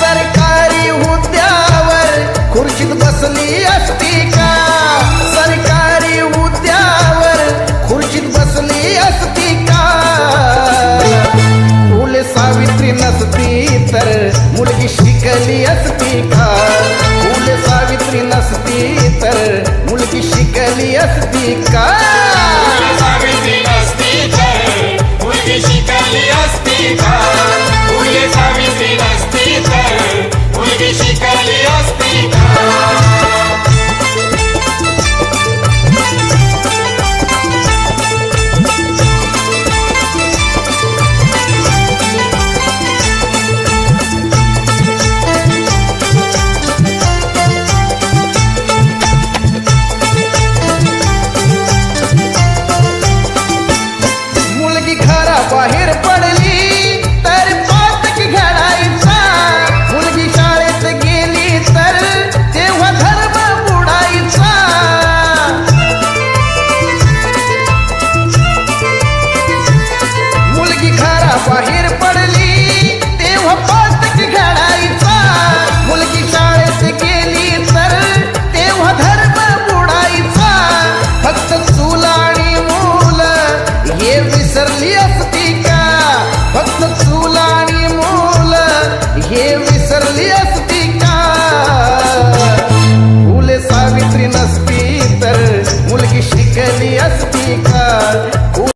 सरकारी हुद्द्यावर खुर्चीत बसली असती का? गली असती का? सावित्री तर शिकली असती का? बाहेर पडली तेव्हा पातक घडायचा. मुलगी शाळेत गेली तर तेव्हा धर्म बुडायचा फक्त चूल आणि मूल हे विसरली असती का? फक्त चूल आणि मूल हे